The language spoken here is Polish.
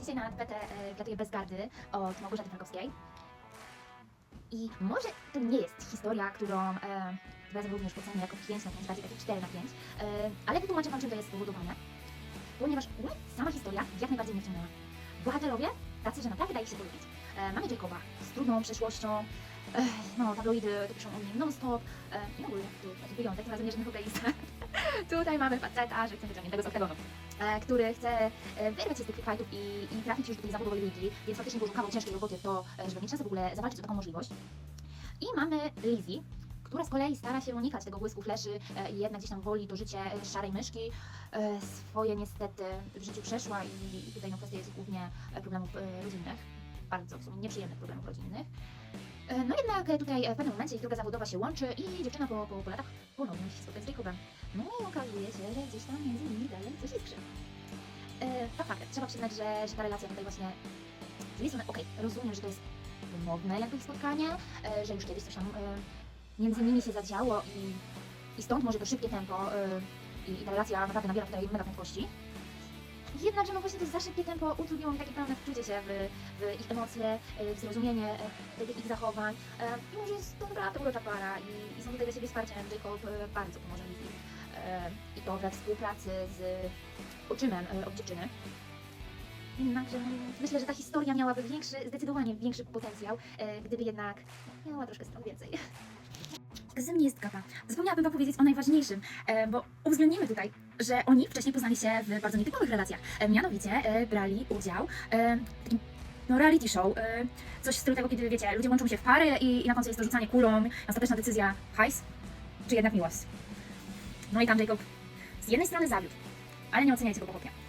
Dzisiaj na tapetę e, wlatuje Bezgardy od Małgorzaty Frankowskiej. I może to nie jest historia, którą e, razem również ocenię jako 5 na 5, bardziej takie 4 na 5, e, ale wytłumaczę Wam, czym to jest spowodowane. Ponieważ mnie sama historia jak najbardziej mnie wciągnęła. Bohaterowie, tacy, że naprawdę daje się polubić. E, mamy Jacoba z trudną przeszłością, no tabloidy to piszą o nim non-stop e, i ogólnie tu taki wyjątek, tym razem nie żadnych hokejistach. Tutaj mamy faceta, że chcę wyciągniętego z oktagonu, który chce e, wyrwać się z tych fightów i, i trafić już do tej zawodowej ligi, więc faktycznie włożył kawał ciężkiej roboty to, e, żeby mieć szansę w ogóle zawalczyć o taką możliwość. I mamy Lizzie, która z kolei stara się unikać tego błysku fleszy e, i jednak gdzieś tam woli to życie e, szarej myszki. E, Swoje niestety w życiu przeszła i, i tutaj no, kwestia jest głównie e, problemów e, rodzinnych, bardzo w sumie nieprzyjemnych problemów rodzinnych. E, No jednak e, tutaj e, w pewnym momencie ich droga zawodowa się łączy i dziewczyna po, po, po latach ponownie się i że gdzieś tam między nimi dalej coś iskrzy. E, fakt, fakt, trzeba przyznać, że, że ta relacja tutaj właśnie z jednej strony, okej, rozumiem, że to jest wymowne jakby spotkanie, e, że już kiedyś coś tam e, między nimi się zadziało i, i stąd może to szybkie tempo e, i, i ta relacja naprawdę nabiera tutaj mega prędkości. Jednakże no właśnie to za szybkie tempo utrudniło mi takie pełne wczucie się w, w ich emocje, w zrozumienie tych ich zachowań. E, Mimo, że jest to naprawdę urocza para i, i są tutaj dla siebie wsparciem. Jacob bardzo pomoże mi i to we współpracy z oczymem e, od dziewczyny. Jednakże myślę, że ta historia miałaby większy, zdecydowanie większy potencjał, e, gdyby jednak miała troszkę stron więcej. Z mnie jest kapa. Zapomniałabym wam powiedzieć o najważniejszym, e, bo uwzględnimy tutaj, że oni wcześniej poznali się w bardzo nietypowych relacjach. E, mianowicie e, brali udział e, w takim no, reality show. E, coś w stylu tego, kiedy wiecie, ludzie łączą się w pary i, i na końcu jest to rzucanie kulą, ostateczna decyzja hajs, czy jednak miłość. No i tam Jacob z jednej strony zawiódł, ale nie oceniajcie go po chłopie.